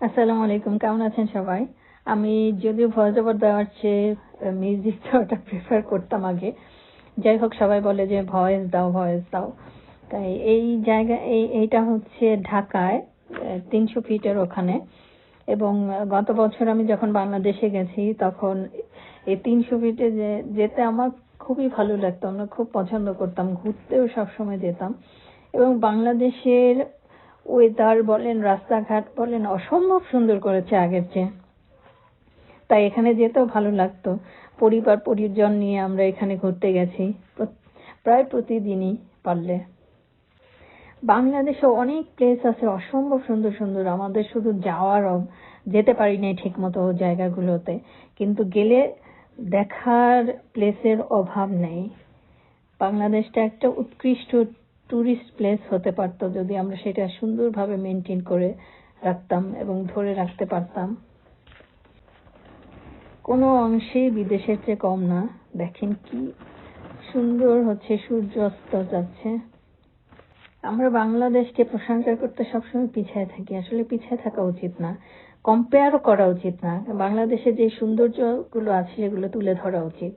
আসসালামু আলাইকুম, কেমন আছেন সবাই? আমি যদিও ভয়েস ওভার দেওয়ার চেয়ে মিউজিক দেওয়াটা প্রেফার করতাম আগে। যাই হোক, সবাই বলে যে ভয়েস দাও ভয়েস দাও। তাই এই জায়গা, এই, এইটা হচ্ছে ঢাকায় তিনশো ফিটের ওখানে। এবং গত বছর আমি যখন বাংলাদেশে গেছি, তখন এই তিনশো ফিটে যেতে আমার খুবই ভালো লাগতো। আমরা খুব পছন্দ করতাম, ঘুরতেও সবসময় যেতাম। এবং বাংলাদেশের ওয়েদার বলেন, রাস্তাঘাট বলেন, অসম্ভব সুন্দর করেছে আগের চেয়ে। তাই এখানে যেতেও ভালো লাগতো। পরিবার, পরিজন নিয়ে আমরা এখানে ঘুরতে গেছি। প্রায় প্রতিদিনই পারলে। বাংলাদেশে অনেক প্লেস আছে অসম্ভব সুন্দর সুন্দর। আমাদের শুধু যাওয়ার যেতে পারি নাই ঠিক মতো জায়গাগুলোতে। কিন্তু গেলে দেখার প্লেসের অভাব নেই। বাংলাদেশটা একটা উৎকৃষ্ট টুরিস্ট প্লেস হতে পারতো যদি আমরা সেটা সুন্দরভাবে মেনটেন করে রাখতাম এবং ধরে রাখতে পারতাম। কোনো অংশেই বিদেশের চেয়ে কম না। দেখেন কি সুন্দর হচ্ছে সূর্য অস্ত যাচ্ছে। আমরা বাংলাদেশকে প্রশংসা করতে সবসময় পিছিয়ে থাকি। আসলে পিছিয়ে থাকা উচিত না। কম্পেয়ারও করা উচিত না। বাংলাদেশে যে সৌন্দর্যগুলো আছে সেগুলো তুলে ধরা উচিত।